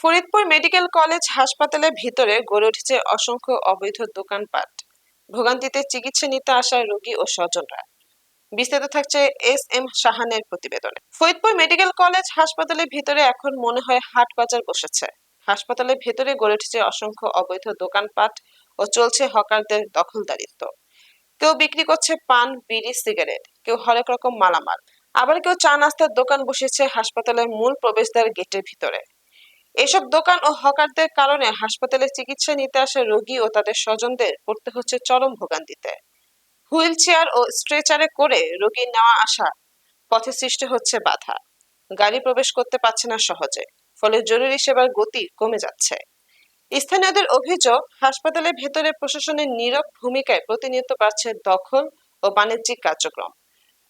Faridpur medical college হাসপাতালের ভিতরে গড়ে উঠেছে অসংখ্য অবৈধ দোকানপাট। ভোগান্তিতে চিকিৎসা নিতে আসা রোগী ও স্বজনরা। বিস্তারিত থাকছে এস এম সাহানের প্রতিবেদনে। ফরিদপুর মেডিকেল কলেজ হাসপাতালের ভিতরে এখন মনে হয় হাট বাজার বসেছে। হাসপাতালের ভেতরে গড়ে উঠেছে অসংখ্য অবৈধ দোকানপাট ও চলছে হকারদের দখলদারিত্ব। কেউ বিক্রি করছে পান, বিড়ি, সিগারেট, কেউ হরেক রকম মালামাল। আবার কেউ চা নাস্তার দোকান বসেছে হাসপাতালের মূল প্রবেশদ্বার গেটের ভিতরে। এসব দোকান ও হকারদের কারণে হাসপাতালে চিকিৎসা নিতে আসা রোগী ও তাদের স্বজনদের পড়তে হচ্ছে চরম ভোগান্তিতে। হুইল চেয়ার ও স্ট্রেচারে করে রোগী নেওয়া আসা পথে সৃষ্টি হচ্ছে বাধা। গাড়ি প্রবেশ করতে পারছে না সহজে, ফলে জরুরি সেবার গতি কমে যাচ্ছে। স্থানীয়দের অভিযোগ, হাসপাতালের ভেতরে প্রশাসনের নীরব ভূমিকায় প্রতিনিয়ত পাচ্ছে দখল ও বাণিজ্যিক কার্যক্রম।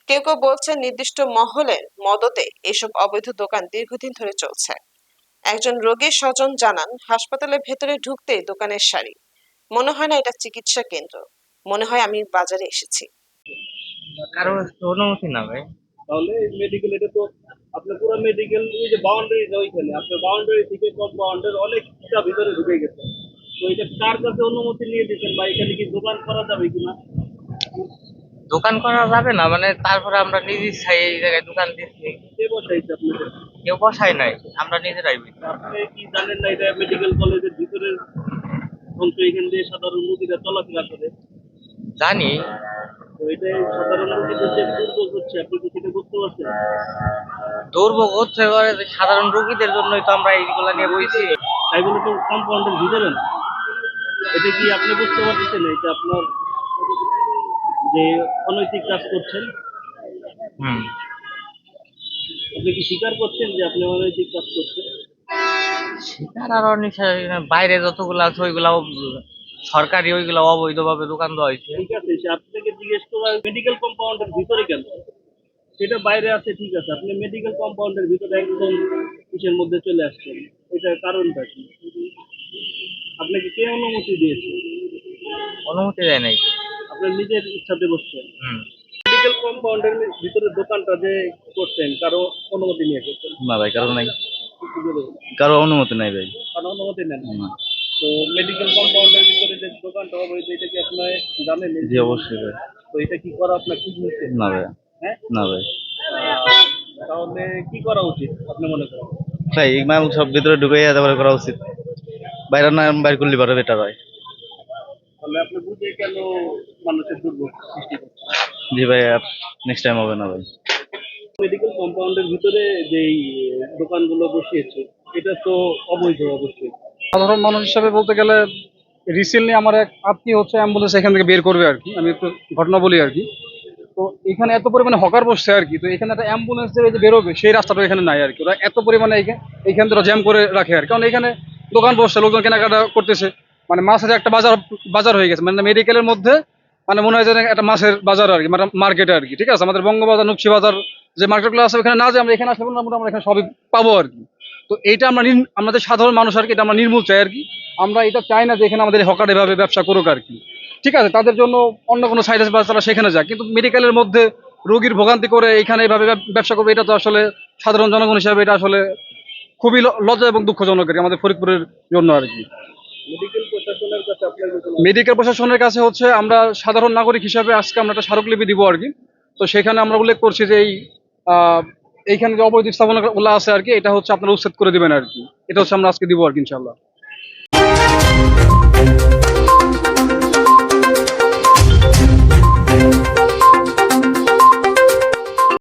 কেউ কেউ বলছেন নির্দিষ্ট মহলের মদতে এসব অবৈধ দোকান দীর্ঘদিন ধরে চলছে। একজন রোগীর স্বজন জানান হাসপাতালের ভেতরে ঢুকতেই দোকানের সারি মনে হয় না এটা চিকিৎসা কেন্দ্র। মনে হয় আমি বাজারে এসেছি। কারও অনুমতি না ভাই। তাহলে মেডিকেল এটা তো আপনার পুরো মেডিকেল ওই যে বাউন্ডারি ওইখানে। আপনার বাউন্ডারি থেকে কম্পাউন্ডের অনেকটা ভিতরে ঢুকে গেছে। তো এটা কার কাছে অনুমতি নিয়ে দিচ্ছেন বা এখানে কি দোকান করা যাবে কিনা? দোকান করা যাবে না মানে তারপরে আমরা নিজে ইচ্ছায় এই জায়গায় দোকান দিচ্ছি। কে বসাইছে আপনাদের? কেউ বসাই নাই আমরা নিজেরাই বিক্রি। আপনি কি জানেন না এটা মেডিকেল কলেজের ভিতরের অংশ এখান দিয়ে সাধারণ রোগীরা চলাফেরা করে? জানি। তো সাধারণ রোগীদের যে দুর্ভোগ হচ্ছে আপনি কি সেটা বুঝতে পারছেন? দুর্ভোগ হচ্ছে করে যে সাধারণ রোগীদের জন্যই তো আমরা এইগুলা নিয়ে বইছি তাই বলে তো কম্পাউন্ডের ভিতরে? না এটা কি আপনি বুঝতে পারতেছেন এটা আপনার যে অনৈতিক কাজ করছেন হুম। আপনি কি স্বীকার করছেন যে আপনি অনৈতিক কাজ করছেন? সেটার আর অনেক বাইরে যতগুলো আছে ওইগুলা সরকারি ওইগুলা অবৈধভাবে দোকান দেওয়া হয়েছে। ঠিক আছে আপনাকে জিজ্ঞেস করা মেডিকেল কম্পাউন্ডের ভিতরে কেন? সেটা বাইরে আছে ঠিক আছে। আপনি মেডিকেল কম্পাউন্ডের ভিতরে একদম কিসের মধ্যে চলে আসছেন? এটার কারণটা কি? আপনাকে কে অনুমতি দিয়েছে? অনুমতি দেয় নাই। আপনার নিজের ইচ্ছাতে বসছেন। মেডিকেল কম্পাউন্ডের ভিতরে দোকানটা যে করছেন কারও অনুমতি নিয়ে করছেন? না ভাই কারও নাই। কারও অনুমতি নাই ভাই। কারও অনুমতি নেন না। তো মেডিকেল কম্পাউন্ডের ভিতরে যে দোকানটা হবে এটা কি আপনার জানেন? জি অবশ্যই ভাই। তো এটা কি করা আপনার ঠিক হয়েছে? না ভাই। হ্যাঁ? না ভাই। তাহলে কি করা উচিত আপনি মনে করেন? ভাই এই মামুক সব ভিতরে ঢুকে তারপরে করা উচিত। বাইরে না বাইর করলে পারে বেটার হয়। তাহলে আপনি বুঝে কেন মানুষের দুর্ভোগ সৃষ্টি করছে। জি ভাই আর নেক্সট টাইম হবে না ভাই। মেডিকেল কম্পাউন্ডের ভিতরে যেই দোকানগুলো বসিয়েছে এটা তো অবৈধ অবশ্যই। সাধারণ মানুষ হিসাবে বলতে গেলে রিসেন্টলি আমার এক আত্মীয় হচ্ছে অ্যাম্বুলেন্স এখান থেকে বের করবে আর কি আমি একটু ঘটনা বলি আর কি তো এখানে এত পরিমাণে হকার বসছে আর কি তো এখানে একটা অ্যাম্বুলেন্স যে যে বেরোবে সেই রাস্তাটা এখানে নাই আর কি ওরা এত পরিমাণে এখানে থেকে জ্যাম করে রাখে আর কারণ এখানে দোকান বসছে লোকজন কেনাকাটা করতেছে মানে মাছের একটা বাজার বাজার হয়ে গেছে মানে মেডিকেলের মধ্যে মানে মনে হয় যে একটা মাছের বাজার আর কি মানে মার্কেট আর কি, ঠিক আছে? আমাদের বঙ্গবাজার নকশি বাজার যে মার্কেটগুলো আছে, ওখানে না যে আমরা এখানে আসলে মোটামুটি আমরা এখানে সবই পাবো আর কি। তো এইটা আমরা আমাদের সাধারণ মানুষ আর কি, এটা আমরা নির্মূল চাই আর কি। আমরা এটা চাই না যে এখানে আমাদের হকার এভাবে ব্যবসা করুক আর কি। ঠিক আছে? তাদের জন্য অন্য কোনো সাইড বা তারা সেখানে যায় কিন্তু মেডিকেলের মধ্যে রোগীর ভোগান্তি করে এখানে এইভাবে ব্যবসা করবে, এটা তো আসলে সাধারণ জনগণ হিসাবে এটা আসলে খুবই লজ্জা এবং দুঃখজনক আমাদের ফরিদপুরের জন্য আর কি মেডিকেল প্রশাসনের কাছে আপনার কোনো মেডিকেল প্রশাসনের কাছে হচ্ছে আমরা সাধারণ নাগরিক হিসাবে আজকে আমরা একটা স্মারকলিপি দিব আর কি। তো সেখানে আমরা উল্লেখ করছি যে এই এইখানে যে অবৈধ স্থাপনাগুলো আছে আর কি, এটা হচ্ছে আপনারা উচ্ছেদ করে দেবেন আর কি। এটা হচ্ছে আমরা আজকে দিব আর কি ইনশাল্লাহ